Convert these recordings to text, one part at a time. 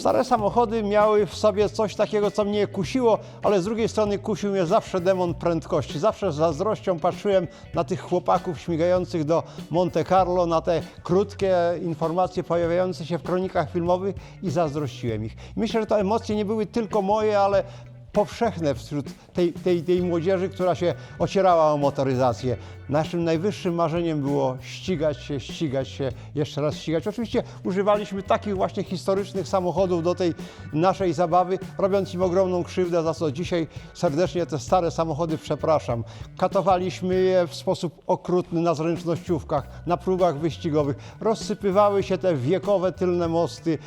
Stare samochody miały w sobie coś takiego, co mnie kusiło, ale z drugiej strony kusił mnie zawsze demon prędkości. Zawsze z zazdrością patrzyłem na tych chłopaków śmigających do Monte Carlo, na te krótkie informacje pojawiające się w kronikach filmowych i zazdrościłem ich. Myślę, że te emocje nie były tylko moje, ale powszechne wśród tej, tej, tej młodzieży, która się ocierała o motoryzację. Naszym najwyższym marzeniem było ścigać się, ścigać się, jeszcze raz ścigać. Oczywiście używaliśmy takich właśnie historycznych samochodów do tej naszej zabawy, robiąc im ogromną krzywdę, za co dzisiaj serdecznie te stare samochody przepraszam. Katowaliśmy je w sposób okrutny na zręcznościówkach, na próbach wyścigowych. Rozsypywały się te wiekowe tylne mosty.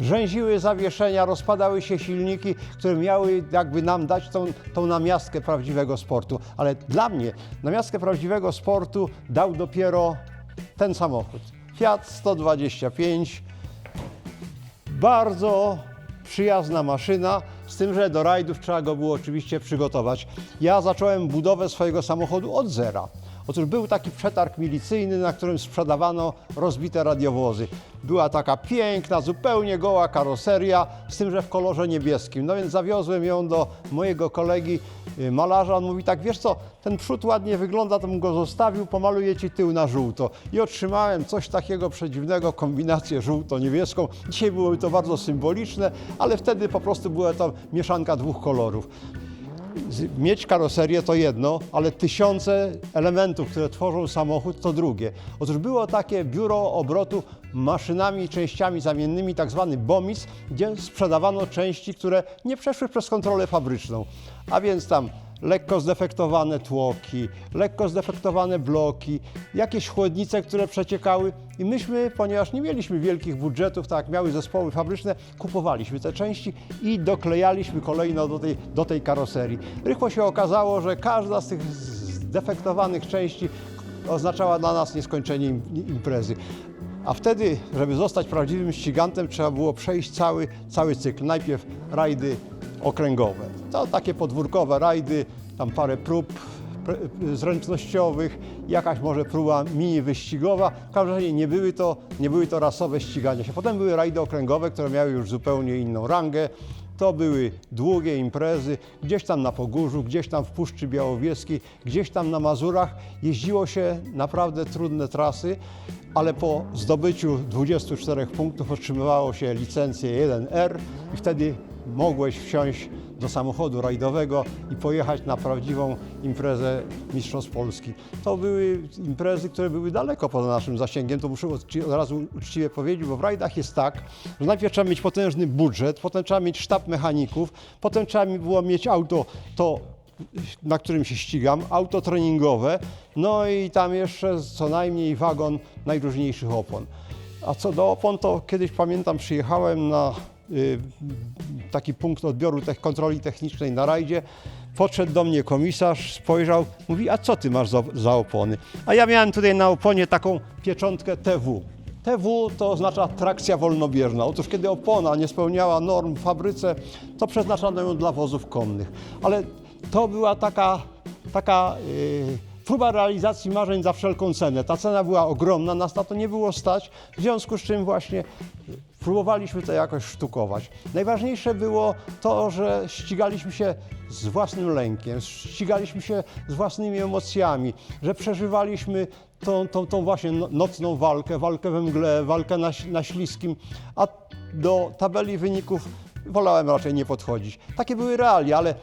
Rzęziły zawieszenia, rozpadały się silniki, które miały jakby nam dać tą, tą namiastkę prawdziwego sportu. Ale dla mnie namiastkę prawdziwego sportu dał dopiero ten samochód. Fiat 125. Bardzo przyjazna maszyna, z tym, że do rajdów trzeba go było oczywiście przygotować. Ja zacząłem budowę swojego samochodu od zera. Otóż był taki przetarg milicyjny, na którym sprzedawano rozbite radiowozy. Była taka piękna, zupełnie goła karoseria, z tym, że w kolorze niebieskim. No więc zawiozłem ją do mojego kolegi y, malarza. On mówi tak, wiesz co, ten przód ładnie wygląda, to bym go zostawił, pomaluję ci tył na żółto. I otrzymałem coś takiego przedziwnego, kombinację żółto-niebieską. Dzisiaj byłoby to bardzo symboliczne, ale wtedy po prostu była to mieszanka dwóch kolorów mieć karoserię to jedno, ale tysiące elementów, które tworzą samochód to drugie. Otóż było takie biuro obrotu maszynami i częściami zamiennymi, tak zwany BOMIS, gdzie sprzedawano części, które nie przeszły przez kontrolę fabryczną. A więc tam lekko zdefektowane tłoki, lekko zdefektowane bloki, jakieś chłodnice, które przeciekały i myśmy, ponieważ nie mieliśmy wielkich budżetów, tak jak miały zespoły fabryczne, kupowaliśmy te części i doklejaliśmy kolejno do tej, do tej karoserii. Rychło się okazało, że każda z tych zdefektowanych części oznaczała dla nas nieskończenie im- imprezy. A wtedy, żeby zostać prawdziwym ścigantem, trzeba było przejść cały, cały cykl. Najpierw rajdy okręgowe. To takie podwórkowe rajdy, tam parę prób zręcznościowych, jakaś może próba mini wyścigowa. W każdym razie nie były to, nie były to rasowe ścigania się. Potem były rajdy okręgowe, które miały już zupełnie inną rangę. To były długie imprezy, gdzieś tam na Pogórzu, gdzieś tam w Puszczy Białowieskiej, gdzieś tam na Mazurach. Jeździło się naprawdę trudne trasy, ale po zdobyciu 24 punktów otrzymywało się licencję 1R i wtedy mogłeś wsiąść do samochodu rajdowego i pojechać na prawdziwą imprezę Mistrzostw Polski. To były imprezy, które były daleko poza naszym zasięgiem, to muszę od razu uczciwie powiedzieć, bo w rajdach jest tak, że najpierw trzeba mieć potężny budżet, potem trzeba mieć sztab mechaników, potem trzeba było mieć auto, to na którym się ścigam, auto treningowe, no i tam jeszcze co najmniej wagon najróżniejszych opon. A co do opon, to kiedyś pamiętam, przyjechałem na y, taki punkt odbioru tych kontroli technicznej na rajdzie. Podszedł do mnie komisarz, spojrzał, mówi, a co ty masz za, za opony? A ja miałem tutaj na oponie taką pieczątkę TW. TW to oznacza trakcja wolnobieżna. Otóż kiedy opona nie spełniała norm w fabryce, to przeznaczano ją dla wozów konnych. Ale to była taka, taka yy, próba realizacji marzeń za wszelką cenę. Ta cena była ogromna, nas na to nie było stać, w związku z czym właśnie próbowaliśmy to jakoś sztukować. Najważniejsze było to, że ścigaliśmy się z własnym lękiem, ścigaliśmy się z własnymi emocjami, że przeżywaliśmy tą, tą, tą właśnie no- nocną walkę, walkę we mgle, walkę na, na śliskim, a do tabeli wyników wolałem raczej nie podchodzić. Takie były realia, ale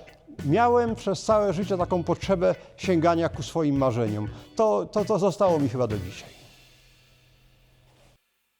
miałem przez całe życie taką potrzebę sięgania ku swoim marzeniom. To, to, to zostało mi chyba do dzisiaj.